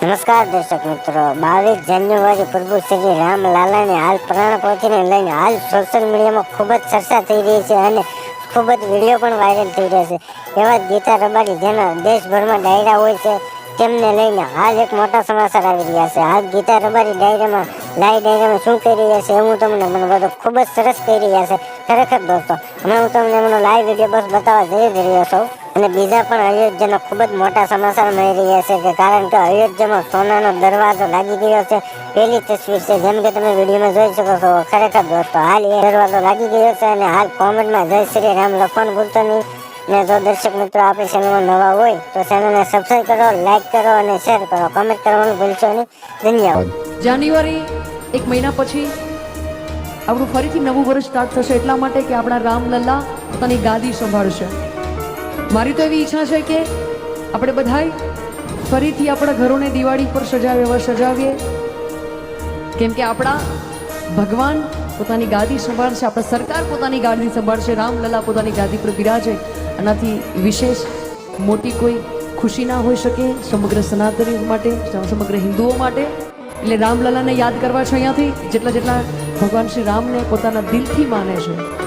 નમસ્કાર દર્શક મિત્રો, બાવીસ જાન્યુઆરી પ્રભુ શ્રી રામ લાલાની હાલ પ્રાણ પહોંચીને લઈને હાલ સોશિયલ મીડિયામાં ખૂબ જ ચર્ચા થઈ રહી છે અને ખૂબ જ વીડિયો પણ વાયરલ થઈ રહ્યા છે. એવા ગીતા રબારી જેના દેશભરમાં ડાયરા હોય છે, તેમને લઈને હાલ એક મોટા સમાચાર આવી રહ્યા છે. હાલ ગીતા રબારી ડાયરામાં લાઈ ડાયરામાં શું કહી રહ્યા છે હું તમને મને બધું ખૂબ જ સરસ કહી રહ્યા છે. ખરેખર દોસ્તો, હમણાં હું તમને એમનો લાઈવ વીડિયો બસ બતાવવા જઈ જ રહ્યો છું. અને બીજા પણ અયોધ્યામાં ખૂબ જ મોટા સમાચાર મળી રહ્યા છે કે કારણ કે અયોધ્યામાં સોનાનો દરવાજો લાગી ગયો છે. પહેલી તસવીર છે, જેમ કે તમે વિડીયોમાં જોઈ શકો છો, ખરેખર દોસ્તો, હાલ એ દરવાજો લાગી ગયો છે અને હાલ કોમેન્ટમાં જય શ્રી રામ લખવાનું ભૂલતો નહીં. ને જો દર્શક મિત્રો આપણી ચેનલમાં નવા હોય, તો ચેનલને સબસ્ક્રાઈબ કરો લાઈક કરો અને શેર કરો. કમેન્ટ કરવાનું ભૂલશો નહીં. ધન્યવાદ. જાન્યુઆરી એક મહિના પછી આપણું ફરીથી નવું વર્ષ સ્ટાર્ટ થશે એટલા માટે કે આપણા રામલલ્લા પોતાની ગાદી સંભાળશે. મારી તો એવી ઈચ્છા છે કે આપણે બધાય ફરીથી આપણા ઘરોને દિવાળી પર સજાવે, એવા સજાવીએ. કેમ કે આપણા ભગવાન પોતાની ગાદી સંભાળશે, આપણા સરકાર પોતાની ગાદી સંભાળશે, રામલલા પોતાની ગાદી પર બિરાજે. આનાથી વિશેષ મોટી કોઈ ખુશી ના હોઈ શકે સમગ્ર સનાતની માટે, સમગ્ર હિન્દુઓ માટે. એટલે રામલલાને યાદ કરવા છે અહીંયાથી, જેટલા જેટલા ભગવાન શ્રી રામને પોતાના દિલથી માને છે